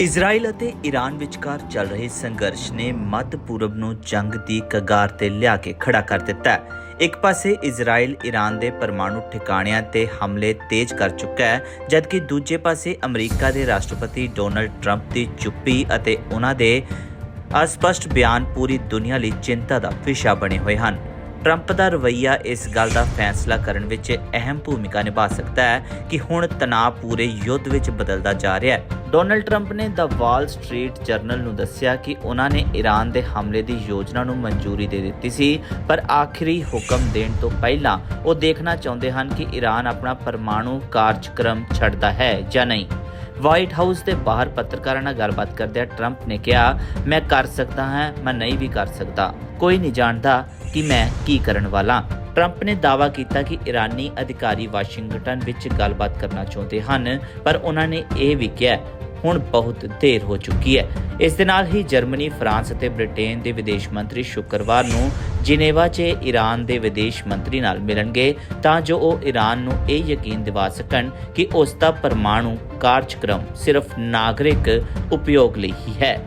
Israel ਅਤੇ Iran ਵਿਚਕਾਰ ਚੱਲ ਰਹੇ ਸੰਘਰਸ਼ ਨੇ ਮੱਧ ਪੂਰਬ ਨੂੰ ਜੰਗ ਦੀ ਕਗਾਰ ਤੇ ਲਿਆ ਕੇ ਖੜਾ ਕਰ ਦਿੱਤਾ ਹੈ। ਇੱਕ ਪਾਸੇ ਇਜ਼ਰਾਈਲ ਈਰਾਨ ਦੇ ਪਰਮਾਣੂ ਠਿਕਾਣਿਆਂ ਤੇ ਹਮਲੇ ਤੇਜ਼ ਕਰ ਚੁੱਕਾ ਹੈ, ਜਦਕਿ ਦੂਜੇ ਪਾਸੇ ਅਮਰੀਕਾ ਦੇ ਰਾਸ਼ਟਰਪਤੀ ਡੋਨਲਡ ਟਰੰਪ ਦੀ ਚੁੱਪੀ ਅਤੇ ਉਹਨਾਂ ਦੇ ਅਸਪਸ਼ਟ ਬਿਆਨ ਪੂਰੀ ਦੁਨੀਆ ਲਈ ਚਿੰਤਾ ਦਾ ਵਿਸ਼ਾ ਬਣੇ ਹੋਏ ਹਨ। ਟਰੰਪ ਦਾ ਰਵੱਈਆ ਇਸ ਗੱਲ ਦਾ ਫੈਸਲਾ ਕਰਨ ਵਿੱਚ ਅਹਿਮ ਭੂਮਿਕਾ ਨਿਭਾ ਸਕਦਾ ਹੈ ਕਿ ਹੁਣ ਤਣਾਅ ਪੂਰੇ ਯੁੱਧ ਵਿੱਚ ਬਦਲਦਾ ਜਾ ਰਿਹਾ ਹੈ। ਡੋਨਲਡ ਟਰੰਪ ਨੇ ਦ ਵਾਲ ਸਟਰੀਟ ਜਰਨਲ ਨੂੰ ਦੱਸਿਆ ਕਿ ਉਹਨਾਂ ਨੇ ਈਰਾਨ ਦੇ ਹਮਲੇ ਦੀ ਯੋਜਨਾ ਨੂੰ ਮਨਜ਼ੂਰੀ ਦੇ ਦਿੱਤੀ ਸੀ, ਪਰ ਆਖਰੀ ਹੁਕਮ ਦੇਣ ਤੋਂ ਪਹਿਲਾਂ ਉਹ ਦੇਖਣਾ ਚਾਹੁੰਦੇ ਹਨ ਕਿ ਈਰਾਨ ਆਪਣਾ ਪਰਮਾਣੂ ਕਾਰਜਕ੍ਰਮ ਛੱਡਦਾ ਹੈ ਜਾਂ ਨਹੀਂ। ਵਾਈਟ ਹਾਊਸ ਦੇ ਬਾਹਰ ਪੱਤਰਕਾਰਾਂ ਨਾਲ ਗੱਲਬਾਤ ਕਰਦਿਆਂ ਟਰੰਪ ਨੇ ਕਿਹਾ, ਮੈਂ ਕਰ ਸਕਦਾ ਹਾਂ, ਮੈਂ ਨਹੀਂ ਵੀ ਕਰ ਸਕਦਾ। ਕੋਈ ਨਹੀਂ ਜਾਣਦਾ ਕਿ ਮੈਂ ਕੀ ਕਰਨ ਵਾਲਾ? ਟਰੰਪ ਨੇ ਦਾਅਵਾ ਕੀਤਾ ਕਿ ਈਰਾਨੀ ਅਧਿਕਾਰੀ ਵਾਸ਼ਿੰਗਟਨ ਵਿੱਚ ਗੱਲਬਾਤ ਕਰਨਾ ਚਾਹੁੰਦੇ ਹਨ, ਪਰ ਉਹਨਾਂ ਨੇ ਇਹ ਵੀ ਕਿਹਾ, ਹੁਣ ਬਹੁਤ ਦੇਰ ਹੋ ਚੁੱਕੀ ਹੈ। ਇਸ ਦੇ ਨਾਲ ਹੀ ਜਰਮਨੀ, ਫਰਾਂਸ ਅਤੇ ਬ੍ਰਿਟੇਨ ਦੇ ਵਿਦੇਸ਼ ਮੰਤਰੀ ਸ਼ੁੱਕਰਵਾਰ ਨੂੰ ਜਿਨੇਵਾ 'ਚ ਈਰਾਨ ਦੇ ਵਿਦੇਸ਼ ਮੰਤਰੀ ਨਾਲ ਮਿਲਣਗੇ, ਤਾਂ ਜੋ ਉਹ ਈਰਾਨ ਨੂੰ ਇਹ ਯਕੀਨ ਦਿਵਾ ਸਕਣ ਕਿ ਉਸ ਦਾ ਪਰਮਾਣੂ ਕਾਰਜਕ੍ਰਮ ਸਿਰਫ ਨਾਗਰਿਕ ਉਪਯੋਗ ਲਈ ਹੀ ਹੈ।